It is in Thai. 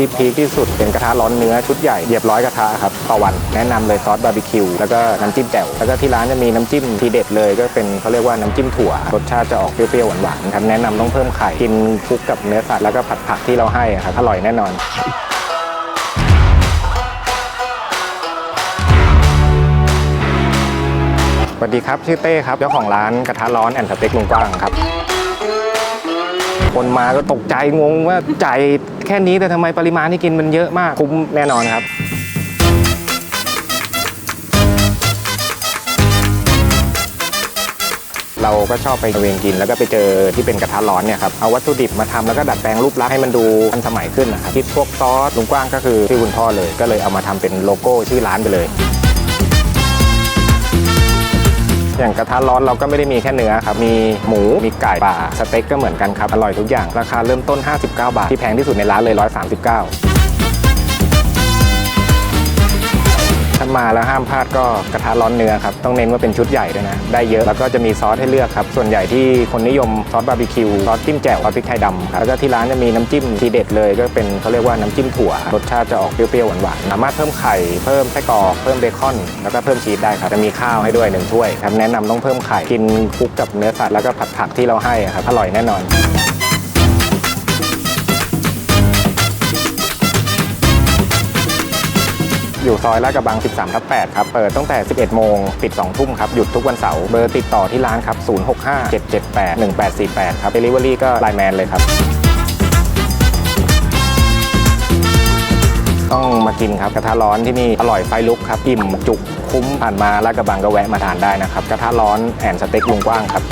ที่พีคที่สุดเป็นกระทะร้อนเนื้อชุดใหญ่เหยียบร้อยกระทะครับต่อวันแนะนำเลยซอสบาร์บีคิวแล้วก็น้ำจิ้มแจ่วแล้วก็ที่ร้านจะมีน้ำจิ้มทีเด็ดเลยก็เป็นเขาเรียกว่าน้ำจิ้มถั่วรสชาติจะออกเปรี้ยวๆหวานๆครับแนะนำต้องเพิ่มไข่กินคลุกกับเนื้อสัตว์แล้วก็ผัดผักที่เราให้อะครับอร่อยแน่นอนสวัสดีครับชื่อเต้ครับเจ้าของร้านกระทะร้อนแอนด์สเต็กลุงกว้างครับ คนมาก็ตกใจงงว่าจ่ายแค่นี้แต่ทำไมปริมาณที่กินมันเยอะมากคุ้มแน่นอนครับเราก็ชอบไปตะเวนกิน แล้วก็ไปเจอที่เป็นกระทะร้อนเนี่ยครับเอาวัตถุดิบมาทำแล้วก็ดัดแปลงรูปลักษณ์ให้มันดูทันสมัยขึ้นนะครับคิดพวกซอสลุงกว้างก็คือชื่อคุณพ่อเลย ก็เลยเอามาทำเป็นโลโก้ชื่อร้านไปเลย อย่างกระทะร้อนเราก็ไม่ได้มีแค่เนื้อครับมีหมูมีไก่ป่าสเต็กก็เหมือนกันครับอร่อยทุกอย่างราคาเริ่มต้น 59 บาทที่แพงที่สุดในร้านเลย 139 มาแล้วห้ามพลาดก็กระทะร้อนเนื้อครับ ต้องเน้นว่าเป็นชุดใหญ่ด้วยนะ ได้เยอะแล้วก็จะมีซอสให้เลือกครับ ส่วนใหญ่ที่คนนิยมซอสบาร์บีคิวซอสจิ้มแจ่วซอสพริกไทยดำครับแล้วก็ที่ร้านจะมีน้ำจิ้มทีเด็ดเลยก็เป็นเขาเรียกว่าน้ำจิ้มถั่วรสชาติจะออกเปรี้ยวๆหวานๆสามารถเพิ่มไข่เพิ่มไส้กรอกเพิ่มเบคอนแล้วก็เพิ่มชีสได้ครับจะมีข้าวให้ด้วยหนึ่งถ้วยครับแนะนำต้องเพิ่มไข่กินคลุกกับเนื้อสัตว์แล้วก็ผัดผักที่เราให้ครับอร่อยแน่นอน อยู่ซอยลาดกระบัง 13ทับ8ครับ เปิดตั้งแต่ 11 โมง ปิด 2 ทุ่มครับ หยุดทุกวันเสาร์ เบอร์ติดต่อที่ร้านครับ 065 778 1848 ครับ Delivery ก็ไลน์แมนเลยครับ ต้องมากินครับ กระทะร้อนที่นี่อร่อยไฟลุกครับ อิ่มจุกคุ้มผ่านมาลาดกระบังก็แวะมาทานได้นะครับ กระทะร้อนแอนสเต็กลุงกว้างครับ